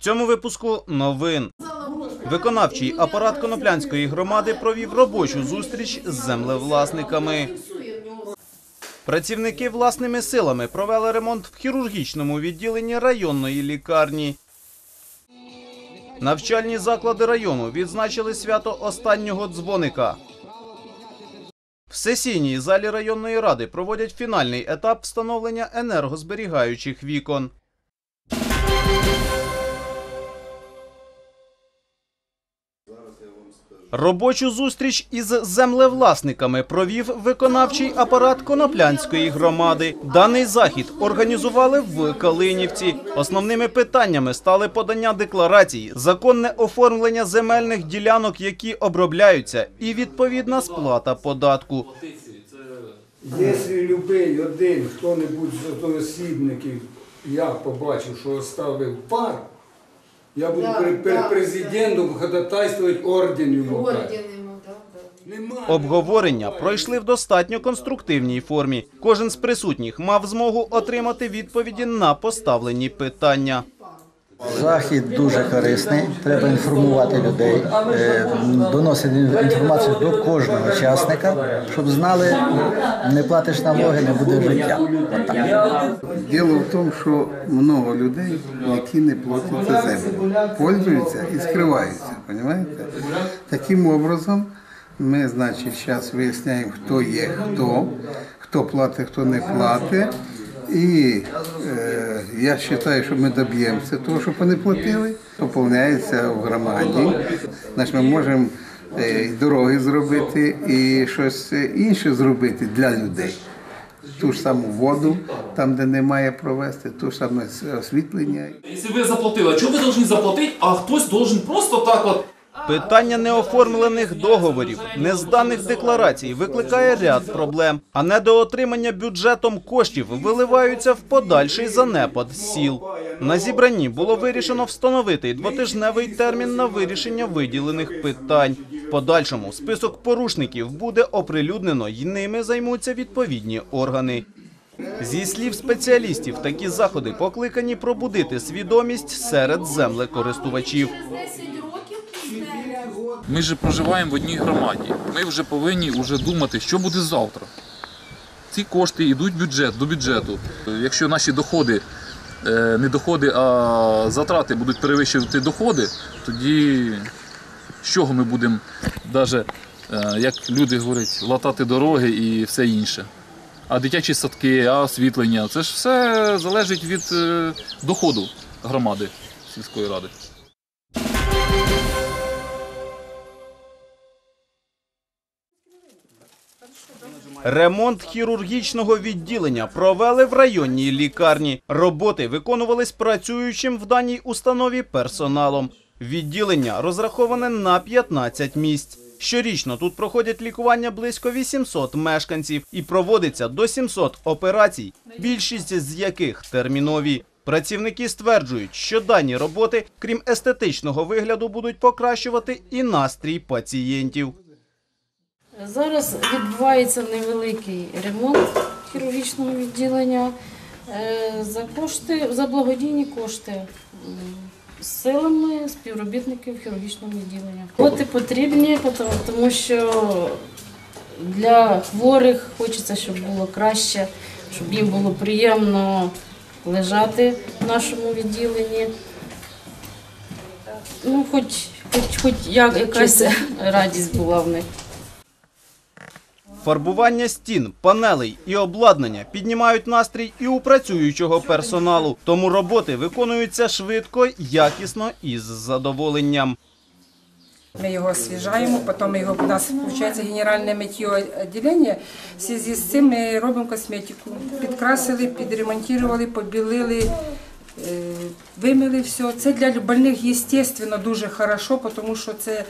цьому випуску новин. Виконавчий апарат Коноплянської громади провів робочу зустріч з землевласниками. Працівники власними силами провели ремонт в хірургічному відділенні районної лікарні. Навчальні заклади району відзначили свято останнього дзвоника. В сесійній залі районної ради проводять фінальний етап встановлення енергозберігаючих вікон. Робочу зустріч із землевласниками провів виконавчий апарат Коноплянської громади. Даний захід організували в Калинівці. Основними питаннями стали подання декларацій, законне оформлення земельних ділянок, які обробляються, і відповідна сплата податку. Якщо любий один хто-небудь з одноосібників я побачив, що оставив пар, я буду Да, перед, да, президентом ходатайствувати орден йому. Орден ему, да, да. Нема. Обговорення пройшли в достатньо конструктивній формі. Кожен з присутніх мав змогу отримати відповіді на поставлені питання. Захід дуже корисний, треба інформувати людей, е, доносити інформацію до кожного учасника, щоб знали, не платиш налоги, не буде життя. Діло в тому, що много людей, які не платять за землю, пользуються і скриваються. Понимаєте? Таким образом, ми, значить, зараз виясняємо, хто є хто, хто платить, хто не платить. І е, я вважаю, що ми доб'ємося того, щоб вони платили, поповняється в громаді. Значить, ми можемо е, і дороги зробити, і щось інше зробити для людей ту ж саму воду, там, де немає провести, ту ж саме освітлення. Если вы заплатили, а что вы должны заплатить, а хтось должен просто так вот Питання неоформлених договорів, незданих декларацій викликає ряд проблем, а недоотримання бюджетом коштів виливаються в подальший занепад сіл. На зібранні було вирішено встановити двотижневий термін на вирішення виділених питань. В подальшому список порушників буде оприлюднено й ними займуться відповідні органи. Зі слів спеціалістів, такі заходи покликані пробудити свідомість серед землекористувачів. Ми ж проживаємо в одній громаді. Ми вже повинні вже думати, що буде завтра. Ці кошти йдуть в бюджет, до бюджету. Якщо наші доходи, е, не доходи, а затрати будуть перевищувати доходи, тоді з чого ми будемо, навіть, як люди говорять, латати дороги і все інше. А дитячі садки, а освітлення це ж все залежить від е, доходу громади сільської ради. Ремонт хірургічного відділення провели в районній лікарні. Роботи виконувались працюючим в даній установі персоналом. Відділення розраховане на 15 місць. Щорічно тут проходять лікування близько 800 мешканців і проводиться до 700 операцій, більшість з яких термінові. Працівники стверджують, що дані роботи, крім естетичного вигляду, будуть покращувати і настрій пацієнтів. Зараз відбувається невеликий ремонт хірургічного відділення е, за кошти, за благодійні кошти м, силами співробітників хірургічного відділення. Роботи потрібні, тому- що для хворих хочеться, щоб було краще, щоб їм було приємно лежати в нашому відділенні. Ну, хоч, хоч, хоч як, якась радість була в них. Фарбування стін, панелей і обладнання піднімають настрій і у працюючого персоналу. Тому роботи виконуються швидко, якісно і з задоволенням. Ми його освіжаємо, потім його у нас виходить генеральне миттєве відділення. В зв'язку з цим ми робимо косметику. Підкрасили, підремонтували, побілили, е, вимили все. Це для больних, звісно, дуже хорошо, тому що це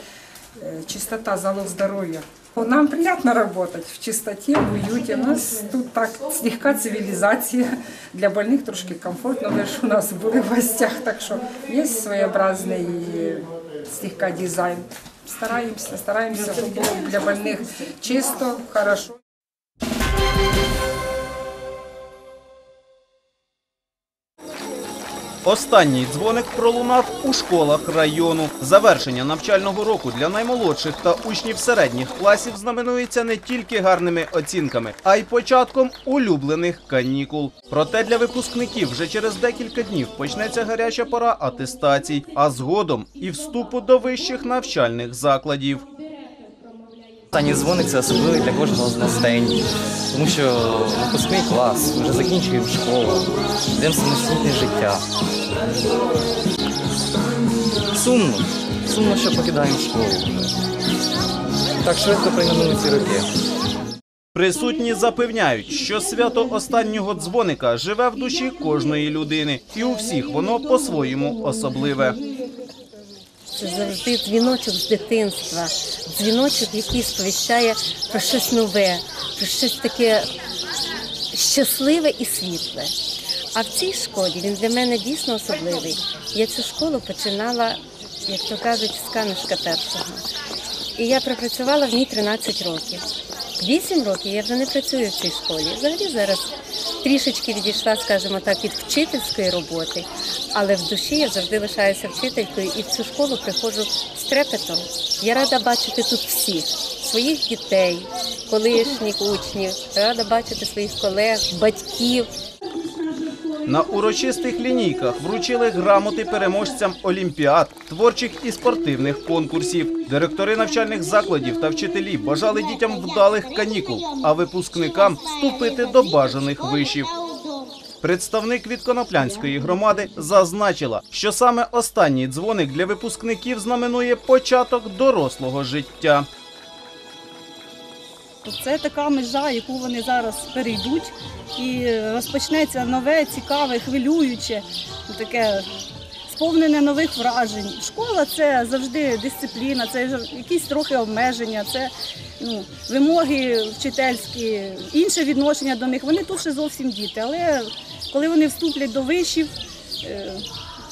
е, чистота, залог здоров'я. Нам приятно работать в чистоті, в уюте. У нас тут так слегка цивілізація. Для больних трошки комфортно, ви ж у нас були в гостях, так что є своєобразний слегка дизайн. Стараємося, стараємося, чтобы было для больних чисто, хорошо. Останній дзвоник пролунав у школах району. Завершення навчального року для наймолодших та учнів середніх класів знаменується не тільки гарними оцінками, а й початком улюблених канікул. Проте для випускників вже через декілька днів почнеться гаряча пора атестацій, а згодом і вступу до вищих навчальних закладів. Останній дзвоник це особливий для кожного з нас день, тому що випускний клас, вже закінчуємо школу, йдемо самостійне життя. Сумно, сумно, що покидаємо школу. Так швидко проминули ці роки. Присутні запевняють, що свято останнього дзвоника живе в душі кожної людини, і у всіх воно по-своєму особливе. Це завжди дзвіночок з дитинства, дзвіночок, який сповіщає про щось нове, про щось таке щасливе і світле. А в цій школі він для мене дійсно особливий. Я цю школу починала, як то кажуть, з камішка першого. І я пропрацювала в ній 13 років. Вісім років я вже не працюю в цій школі. Взагалі зараз трішечки відійшла, скажімо так, від вчительської роботи, але в душі я завжди лишаюся вчителькою і в цю школу приходжу з трепетом. Я рада бачити тут всіх своїх дітей, колишніх учнів, рада бачити своїх колег, батьків. На урочистих лінійках вручили грамоти переможцям олімпіад, творчих і спортивних конкурсів. Директори навчальних закладів та вчителі бажали дітям вдалих канікул, а випускникам вступити до бажаних вишів. Представник від Коноплянської громади зазначила, що саме останній дзвоник для випускників знаменує початок дорослого життя. Це така межа, яку вони зараз перейдуть, і розпочнеться нове, цікаве, хвилююче, таке сповнене нових вражень. Школа це завжди дисципліна, це якісь трохи обмеження, це ну, вимоги вчительські, інше відношення до них. Вони тут ще зовсім діти. Але коли вони вступлять до вишів е,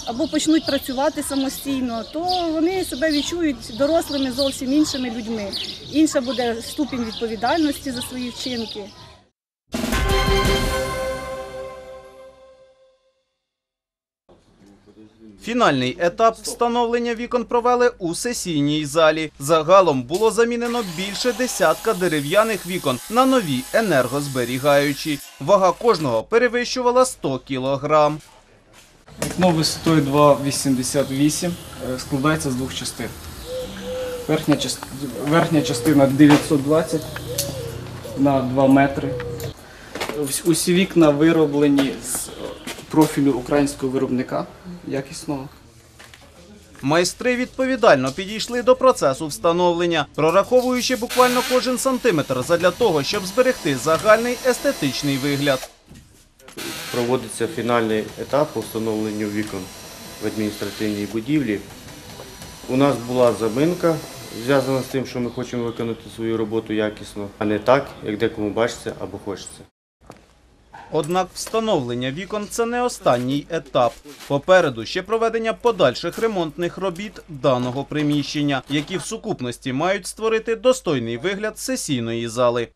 або почнуть працювати самостійно, то вони себе відчують дорослими зовсім іншими людьми. Інша буде ступінь відповідальності за свої вчинки. Фінальний етап встановлення вікон провели у сесійній залі. Загалом було замінено більше десятка дерев'яних вікон на нові енергозберігаючі. Вага кожного перевищувала 100 кілограм. Вікно висотою 2,88 е, складається з двох частин. Верхня, част- верхня частина 920 на 2 метри. Усі вікна вироблені з е, профілю українського виробника якісного. Майстри відповідально підійшли до процесу встановлення, прораховуючи буквально кожен сантиметр задля того, щоб зберегти загальний естетичний вигляд. Проводиться фінальний етап по вікон в адміністративній будівлі. У нас була заминка, зв'язана з тим, що ми хочемо виконати свою роботу якісно, а не так, як декому бачиться або хочеться. Однак встановлення вікон це не останній етап. Попереду ще проведення подальших ремонтних робіт даного приміщення, які в сукупності мають створити достойний вигляд сесійної зали.